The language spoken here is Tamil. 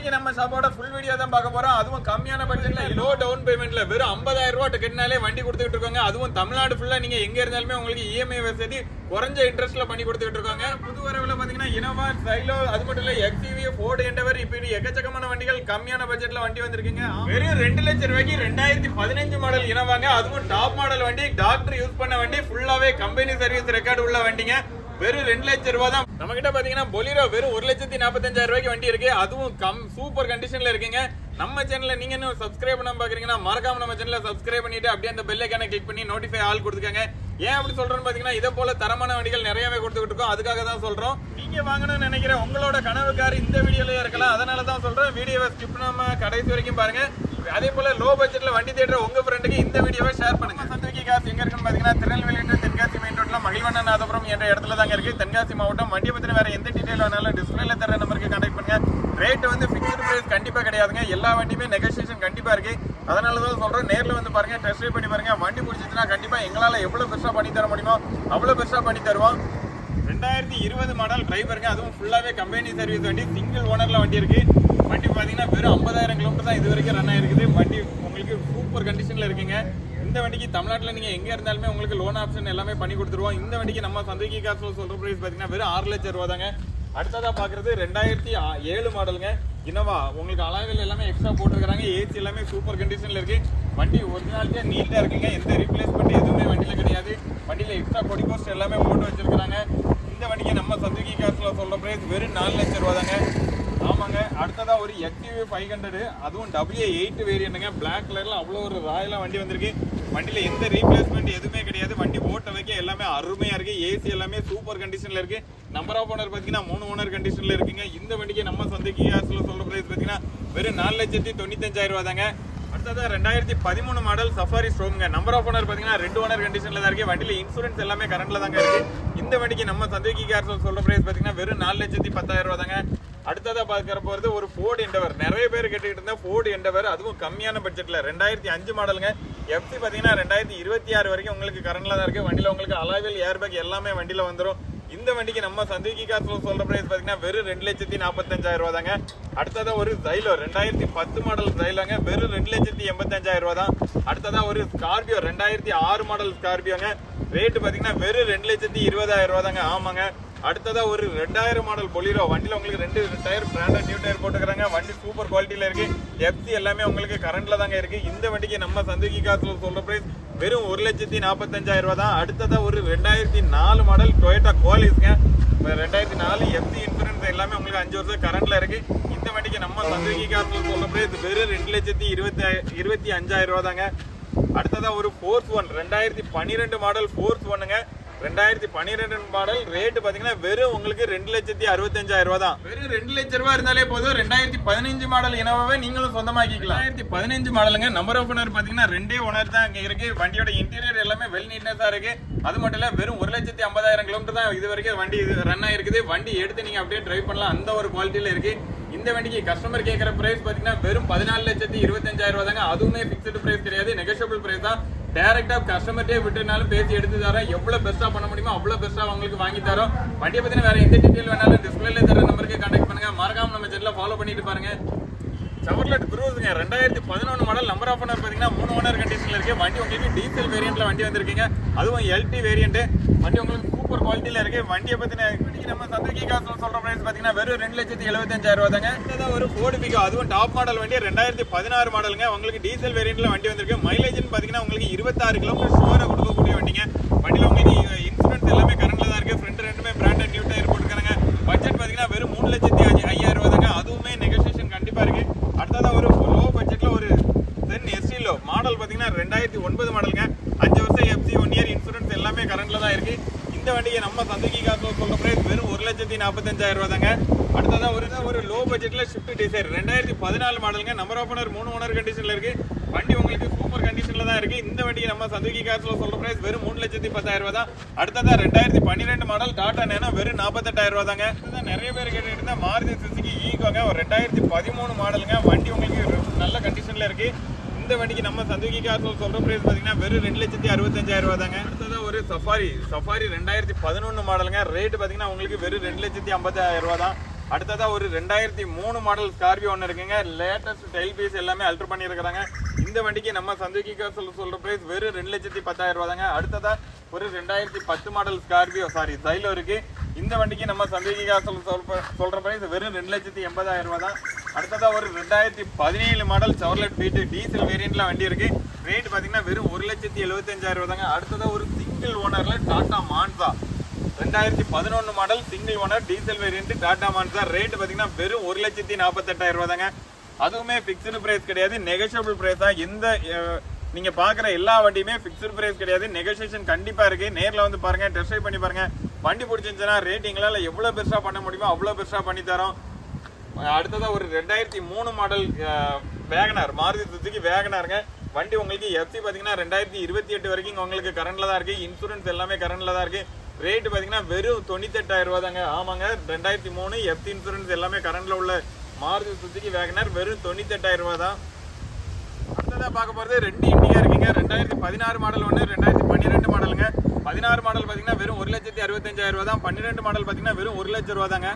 இன்னைக்கு நம்ம ஷாப்போட ஃபுல் வீடியோ தான் பார்க்க போறோம். அதுவும் கம்மியான பட்ஜெட்ல லோ டவுன் பேமெண்ட்ல வெறும் 50000 ரூபாய் கட்டினாலே வண்டி கொடுத்துட்டு இருக்காங்க. அதுவும் தமிழ்நாடு ஃபுல்லா நீங்க எங்க இருந்தாலுமே உங்களுக்கு இஎம்ஐ வசதி குறைஞ்ச இன்ட்ரெஸ்ட்ல பண்ணி கொடுத்துட்டு இருக்காங்க. புது வரவுல பாத்தீங்கன்னா இனோவா சைலோ அது மட்டும் இல்ல எக்ஸிவி ஃபோர்டு என்றவர் இப்படி எக்கச்சக்கமான வண்டிகள் கம்மியான பட்ஜெட்ல வண்டி வந்திருக்குங்க. வெறும் ரெண்டு லட்சம் ரூபாய்க்கு ரெண்டாயிரத்தி பதினஞ்சு மாடல் இனவாங்க அதுவும் டாப் மாடல் வண்டி டாக்டர் யூஸ் பண்ண வண்டி ஃபுல்லாவே கம்பெனி சர்வீஸ் ரெக்கார்டு உள்ள வண்டிங்க. வெறும் ரெண்டு லட்சம் ரூபா தான் நம்ம கிட்ட பாத்தீங்கன்னா பொலிரோ வெறும் ஒரு லட்சத்தி நாற்பத்தஞ்சாயிரம் ரூபாய்க்கு வண்டி இருக்கு. அதுவும் கம் சூப்பர் கண்டிஷன்ல இருக்குங்க. நம்ம சேனல்ல நீங்க இன்னும் சப்ஸ்கிரைப் பண்ண பாக்குறீங்கன்னா மறக்காம நம்ம சேனல சப்ஸ்கிரைப் பண்ணிட்டு அப்படியே அந்த பெல் ஐக்கான கிளிக் பண்ணி நோட்டிஃபை ஆல் கொடுத்துக்கங்க. ஏன் அப்படி சொல்றேன்னு பாத்தீங்கன்னா இதே போல தரமான வண்டிகள் நிறையவே கொடுத்துக்கிட்டு இருக்கோம். அதுக்காக தான் சொல்றோம். நீங்க வாங்கணும்னு நினைக்கிற உங்களோட கனவு கார் இந்த வீடியோலயே இருக்கலாம். அதனால தான் சொல்றேன். வீடியோவை ஸ்கிப் நம்ம கடைசி வரைக்கும் பாருங்க. அதே போல லோ பட்ஜெட்ல வண்டி தேடுற உங்க ஃப்ரெண்டுக்கு இந்த வீடியோவை ஷேர் பண்ணுங்க. சந்தோக்கி காசு எங்க இருக்குன்னு பாத்தீங்கன்னா திருநெல்வேலி to தென்காசி மகிழ்வண்ணநாதபுரம் என்ற இடத்துல தாங்க இருக்கு. தென்காசி மாவட்டம் வண்டியை பத்தின வேற எந்த டீடைல் வேணாலும் டிஸ்பிளேல தர நம்பருக்கு கான்டாக்ட் பண்ணுங்க. ரேட் வந்து ஃபிக்ஸ்டு பிரைஸ் கண்டிப்பா கிடையாதுங்க. எல்லா வண்டியுமே நெகோசியேஷன் கண்டிப்பா இருக்கு. அதனால தான் சொல்றேன் நேர்ல வந்து பாருங்க டெஸ்ட் ட்ரைவ் பண்ணி பாருங்க. வண்டி பிடிச்சிச்சுன்னா கண்டிப்பா எங்களால எவ்வளவு பெருசா பண்ணி தர முடியுமோ அவ்வளவு பெருசா பண்ணி தருவோம். ரெண்டாயிரத்தி இருபது மாடல் டிரைவருங்க அதுவும் ஃபுல்லாவே கம்பெனி சர்வீஸ் வண்டி சிங்கிள் ஓனர்ல வண்டி இருக்கு. வண்டி பாத்தீங்கன்னா வெறும் ஐம்பதாயிரம் கிலோமீட்டர் தான் இது வரைக்கும் ரன் ஆயிருக்குது. வண்டி உங்களுக்கு சூப்பர் கண்டிஷன்ல இருக்குங்க. இந்த வண்டிக்கு தமிழ்நாட்டில் நீங்கள் எங்கே இருந்தாலுமே உங்களுக்கு லோன் ஆப்ஷன் எல்லாமே பண்ணி கொடுத்துருவோம். இந்த வண்டிக்கு நம்ம சந்தைக்கு காசு சொல்கிற ப்ரைஸ் பார்த்தீங்கன்னா வெறும் ஆறு லட்சம் ரூபா தாங்க. அடுத்ததா பார்க்குறது ரெண்டாயிரத்தி ஏழு மாடலுங்க இனோவா உங்களுக்கு அலாவில் எல்லாமே எக்ஸ்ட்ரா போட்டிருக்கிறாங்க. ஏசி எல்லாமே சூப்பர் கண்டிஷனில் இருக்குது வண்டி ஒரிஜினாலிட்டியாக நீட்டாக இருக்குங்க. எந்த ரீப்ளேஸ்மெண்ட் எதுவுமே வண்டியில் கிடையாது. வண்டியில் எக்ஸ்ட்ரா பொடி போஸ்ட் எல்லாமே போட்டு வச்சுருக்கிறாங்க. இந்த வண்டிக்கு நம்ம சந்திரிகை காசில் சொல்கிற ப்ரைஸ் வெறும் நாலு லட்ச ரூபா தாங்க. ஆமாங்க. அடுத்ததாக ஒரு எக்டிவி ஃபைவ் ஹண்ட்ரடு அதுவும் டபிள்யூ எயிட் வேரியண்ட்டுங்க பிளாக் கலரில் அவ்வளோ ஒரு ராயலாக வண்டி வந்திருக்கு. வண்டியில் எந்த ரீப்ளேஸ்மெண்ட் எதுவுமே கிடையாது. வண்டி ஓட்ட வைக்க எல்லாமே அருமையாக இருக்குது ஏசி எல்லாமே சூப்பர் கண்டிஷனில் இருக்குது நம்பர் ஆஃப் ஓனர் பார்த்தீங்கன்னா மூணு ஓனர் கண்டிஷனில் இருக்குங்க. இந்த வண்டிக்கு நம்ம சந்தைக்கு காசுல சொல்கிற ப்ரைஸ் பார்த்தீங்கன்னா வெறும் நாலு லட்சத்தி தொண்ணூத்தஞ்சாயிரம் ரூபா தாங்க அடுத்ததா ரெண்டாயிரத்தி பதிமூணு மாடல் சஃபாரி ஸ்ட்ரோம்ங்க நம்பர் ஆஃப் ஓனர் பார்த்தீங்கன்னா ரெண்டு ஓனர் கண்டிஷனில் தான் இருக்குது வண்டியில் இன்சூரன்ஸ் எல்லாமே கரண்டில் தாங்க இருக்குது இந்த வண்டிக்கு நம்ம சந்தைக்கு கார் சொல்கிற ப்ரைஸ் பார்த்தீங்கன்னா வெறும் நாலு லட்சத்தி பத்தாயிரம் ரூபா தாங்க அடுத்ததா பார்க்குற போகிறது ஒரு ஃபோர்டு எண்டவர் நிறைய பேர் கேட்டுக்கிட்டு இருந்தால் ஃபோர்டு எண்டவர் அதுவும் கம்மியான பட்ஜெட்டில் ரெண்டாயிரத்தி அஞ்சு மாடலுங்க எஃப்சி பார்த்தீங்கன்னா ரெண்டாயிரத்தி இருபத்தி ஆறு வரைக்கும் உங்களுக்கு கரண்டில் தான் இருக்குது வண்டியில் உங்களுக்கு அலாவில் ஏர்பேக் எல்லாமே வண்டியில் வந்துடும் இந்த வண்டிக்கு நம்ம சந்திரிகி காசுல சொல்ற பிரைஸ் பார்த்தீங்கன்னா வெறும் ரெண்டு லட்சத்தி நாற்பத்தஞ்சாயிரம் ரூபா தாங்க. அடுத்ததாக ஒரு ஜைலோ ரெண்டாயிரத்தி பத்து மாடல் ஜைலோங்க வெறும் ரெண்டு லட்சத்தி எண்பத்தஞ்சாயிரம் ரூபா தான். அடுத்ததாக ஒரு ஸ்கார்பியோ ரெண்டாயிரத்தி ஆறு மாடல் ஸ்கார்பியோங்க ரேட்டு பார்த்தீங்கன்னா வெறும் ரெண்டு லட்சத்தி இருபதாயிரம் ரூபா தாங்க. ஆமாங்க. அடுத்ததா ஒரு ரெண்டாயிரம் மாடல் பொலிரோ வண்டியில் உங்களுக்கு ரெண்டு டயர் பிராண்டட் நியூ டயர் போட்டுக்கிறாங்க. வண்டி சூப்பர் குவாலிட்டியில இருக்கு. எஃப்சி எல்லாமே உங்களுக்கு கரண்டில் தாங்க இருக்கு. இந்த வண்டிக்கு நம்ம சந்திக்கு காசில் சொல்ற பிரைஸ் வெறும் ஒரு லட்சத்தி நாற்பத்தஞ்சாயிரம் ரூபா தான். அடுத்ததா ஒரு ரெண்டாயிரத்தி நாலு மாடல் டொயோட்டா குவாலிஸ்ங்க ரெண்டாயிரத்தி நாலு எஃப்சி இன்சூரன்ஸ் எல்லாமே உங்களுக்கு அஞ்சு வருஷம் கரண்டில் இருக்கு. இந்த வண்டிக்கு நம்ம சந்திரிகி காசில் சொல்ற பிரைஸ் வெறும் ரெண்டு லட்சத்தி இருபத்தி இருபத்தி அஞ்சாயிரம் ரூபா தாங்க. அடுத்ததா ஒரு ஃபோர்ஸ் ஒன் ரெண்டாயிரத்தி பன்னிரெண்டு மாடல் ஃபோர்ஸ் ஒன்னுங்க ரெண்டாயிரத்தி பன்னிரெண்டு மாடல் ரேட் பாத்தீங்கன்னா வெறும் உங்களுக்கு ரெண்டு லட்சத்தி அறுபத்தஞ்சாயிரம் ரூபா தான். வெறும் ரெண்டு லட்சம் ரூபா இருந்தாலே போதும். ரெண்டாயிரத்தி பதினஞ்சு மாடல் இனவாவே நீங்களும் சொந்தமாக்கிக்கலாம். ரெண்டாயிரத்தி பதினஞ்சு மாடலுங்க நம்பர் ஆஃப் ஓனர் பாத்தீங்கன்னா ரெண்டே ஓனர் தான் இங்க இருக்கு. வண்டியோட இன்டீரியர் எல்லாமே வெல் நீட்னஸா இருக்கு. அது மட்டும் இல்ல வெறும் ஒரு லட்சத்தி ஐம்பதாயிரம் கிலோமீட்டர் தான் இது வரைக்கும் வண்டி ரன் ஆயிருக்குது. வண்டி எடுத்து நீங்க அப்படியே டிரைவ் பண்ணலாம். அந்த ஒரு குவாலிட்டியில இருக்கு. இந்த வண்டிக்கு கஸ்டமர் கேட்குற பிரைஸ் பாத்தீங்கன்னா வெறும் பதினாலு லட்சத்தி இருபத்தஞ்சாயிரம் ரூபா தாங்க. அதுவுமே பிக்சடு பிரைஸ் கிடையாது. நெகோஷியபிள் பிரைஸ் தான். டேரெக்டாக கஸ்டமர்டே விட்டுனாலும் பேசி எடுத்து தரோம். எவ்வளவு பெஸ்டா பண்ண முடியுமோ அவ்வளவு பெஸ்டா உங்களுக்கு வாங்கி தரோம். வண்டியை பத்தின வேற எந்த டீட்டெயில் வேணாலும் டிஸ்பிளேல தர நம்பருக்கு கான்டாக்ட் பண்ணுங்க. மறக்காம நம்ம சேனலை ஃபாலோ பண்ணிட்டு பாருங்க. சவர்லெட் குரூஸுங்க ரெண்டாயிரத்தி பதினொன்று மாடல் நம்பர் ஆஃப் ஓனர் பார்த்தீங்கன்னா மூணு ஓனர் கண்டிஷனில் இருக்கு. வண்டி உங்களுக்கு டீசல் வேரியண்ட்டில் வண்டி வந்திருக்கீங்க. அதுவும் எல்டி வேரியண்ட்டு வண்டி உங்களுக்கு சூப்பர் குவாலிட்டியில் இருக்குது வண்டியை பற்றின இன்னைக்கு நம்ம சந்திரிகை காசு சொல்கிற ப்ரைஸ் பார்த்தீங்கன்னா வெறும் ரெண்டு லட்சத்தி எழுபத்தஞ்சாயிரம் ரூபா தாங்க. ஒரு ஃபோர்டு பிகோ அதுவும் டாப் மாடல் வண்டி ரெண்டாயிரத்தி பதினாறு மாடலுங்க உங்களுக்கு டீசல் வேரியண்ட்டில் வண்டி வந்திருக்கு. மைலேஜ்னு பார்த்தீங்கன்னா உங்களுக்கு இருபத்தாறு கிலோமீட்டர் ஷோரை கொடுக்கக்கூடிய வண்டிங்க. வண்டியில் உங்களுக்கு இன்சூரன்ஸ் எல்லாமே கரண்ட்ல தான் இருக்கு ஃப்ரண்ட் ரெண்டுமே பிராண்டட் நியூ டயர் போட்டுருக்காங்க பட்ஜெட் பார்த்தீங்கன்னா வெறும் மூணு லட்சத்தி அஞ்சு ஐயாயிரம் ரூபா தாங்க அதுவுமே நெகோசியேஷன் கண்டிப்பா இருக்கு அடுத்ததா ஒரு லோ பட்ஜெட்ல ஒரு தென் எஸ்டிலோ மாடல் பார்த்தீங்கன்னா ரெண்டாயிரத்தி ஒன்பது மாடலுங்க அஞ்சு வருஷம் எஃப்சி ஒன் இயர் இன்சூரன்ஸ் எல்லாமே கரண்ட்ல தான் இருக்கு. இந்த வண்டியை நம்ம சந்தைக்கு காசு சொல்ல பிரைஸ் வெறும் ஒரு லட்சத்தி நாற்பத்தஞ்சாயிரம் ரூபா தாங்க அடுத்ததா ஒரு ஒரு லோ பட்ஜெட்ல ஷிஃப்ட் டிசைர் ரெண்டாயிரத்தி பதினாலு மாடலுங்க நம்பர் ஆஃப் ஓனர் மூணு ஓனர் கண்டிஷனில் இருக்குது வண்டி உங்களுக்கு சூப்பர் கண்டிஷனில் தான் இருக்குது இந்த வண்டியை நம்ம சந்தைக்கு காசில் சொல்கிற பிரைஸ் வெறும் மூணு லட்சத்தி பத்தாயிரம் ரூபா தான் அடுத்ததா ரெண்டாயிரத்தி பன்னிரெண்டு மாடல் டாடா நேனா வெறும் நாற்பத்தெட்டாயிரம் ரூபா தாங்க நிறைய பேர் கேட்டுட்டு இருந்தால் மாருதி சுசுகி ஈகோங்க ஒரு ரெண்டாயிரத்தி பதிமூணு மாடலுங்க வண்டி உங்களுக்கு நல்ல கண்டிஷனில் இருக்கு. இந்த வண்டிக்கு நம்ம சந்துகி கார் சொல்ற பிரைஸ் பாத்தீங்கன்னா வெறும் ரெண்டு லட்சத்தி அறுபத்தஞ்சாயிரம் ரூபா தாங்க அடுத்ததாக ஒரு சஃபாரி சஃபாரி ரெண்டாயிரத்தி பதினொன்று மாடலுங்க ரேட் பார்த்தீங்கன்னா உங்களுக்கு வெறும் ரெண்டு லட்சத்தி ஐம்பத்தாயிரம் ரூபா தான் அடுத்ததாக ஒரு ரெண்டாயிரத்தி மூணு மாடல் ஸ்கார்பியோ ஒன்று இருக்குங்க. லேட்டஸ்ட் டைல் பீஸ் எல்லாமே அல்ட்ரு பண்ணியிருக்கிறாங்க. இந்த வண்டிக்கு நம்ம சந்துகிக்கா சொல்ல சொல்ற பிரைஸ் வெறும் ரெண்டு லட்சத்தி பத்தாயிரம் ரூபா தாங்க அடுத்ததாக ஒரு ரெண்டாயிரத்தி பத்து மாடல் ஸ்கார்பியோ சாரி சைலோ இருக்கு. இந்த வண்டிக்கு நம்ம சந்துகிக்கா சொல்ல சொல்ற சொல்ற பிரைஸ் வெறும் ரெண்டு லட்சத்தி எண்பதாயிரம் ரூபா தான் அடுத்ததாக ஒரு ரெண்டாயிரத்தி பதினேழு மாடல் சவர்லெட் பீட்டு டீசல் வேரியண்ட்லாம் வண்டி இருக்குது ரேட் பார்த்தீங்கன்னா வெறும் ஒரு லட்சத்தி எழுபத்தஞ்சாயிரம் ரூபா தாங்க அடுத்ததாக ஒரு சிங்கிள் ஓனரில் டாட்டா மான்சா ரெண்டாயிரத்தி பதினொன்று model single owner diesel variant Tata Manza rate பார்த்தீங்கன்னா வெறும் ஒரு லட்சத்தி நாற்பத்தெட்டாயிரம் ரூபா தாங்க அதுவுமே ஃபிக்ஸ்டு ப்ரைஸ் கிடையாது நெகோஷியபிள் ப்ரைஸ் தான். எந்த நீங்கள் பார்க்குற எல்லா வண்டியுமே ஃபிக்ஸ்டு ப்ரைஸ் கிடையாது. நெகோசியேஷன் கண்டிப்பாக இருக்குது நேரில் வந்து பாருங்க டெஸ்ட் ட்ரைவ் பண்ணி பாருங்க. வண்டி பிடிச்சிருந்துச்சுன்னா ரேட்டிங்களால் எவ்வளோ பெருசாக பண்ண முடியுமோ அவ்வளோ பெருசாக பண்ணி தரோம். அடுத்ததாக ஒரு ரெண்டாயிரத்தி மூணு மாடல் வேகனார் மாருதி சுசுகி வேகனாருங்க. வண்டி உங்களுக்கு எஃப்சி பார்த்தீங்கன்னா ரெண்டாயிரத்தி இருபத்தி எட்டு வரைக்கும் உங்களுக்கு கரண்டில் தான் இருக்குது இன்சூரன்ஸ் எல்லாமே கரண்டில் தான் இருக்குது ரேட்டு பார்த்தீங்கன்னா வெறும் தொண்ணூத்தெட்டாயிரம் ரூபா தாங்க ஆமாங்க ரெண்டாயிரத்தி மூணு எஃப்சி இன்சூரன்ஸ் எல்லாமே கரண்டில் உள்ள மாருதி சுசுகி வேகனார் வெறும் தொண்ணூத்தெட்டாயிரம் ரூபா தான் அடுத்ததாக பார்க்க போகிறது ரெண்டு இண்டிகா இருக்குங்க. ரெண்டாயிரத்தி பதினாறு மாடல் ஒன்று ரெண்டாயிரத்தி பன்னிரெண்டு மாடலுங்க பதினாறு மாடல் பார்த்தீங்கன்னா வெறும் ஒரு லட்சத்தி அறுபத்தஞ்சாயிரம் ரூபா தான் பன்னிரெண்டு மாடல் பார்த்தீங்கன்னா வெறும் ஒரு லட்சம் ரூபா தாங்க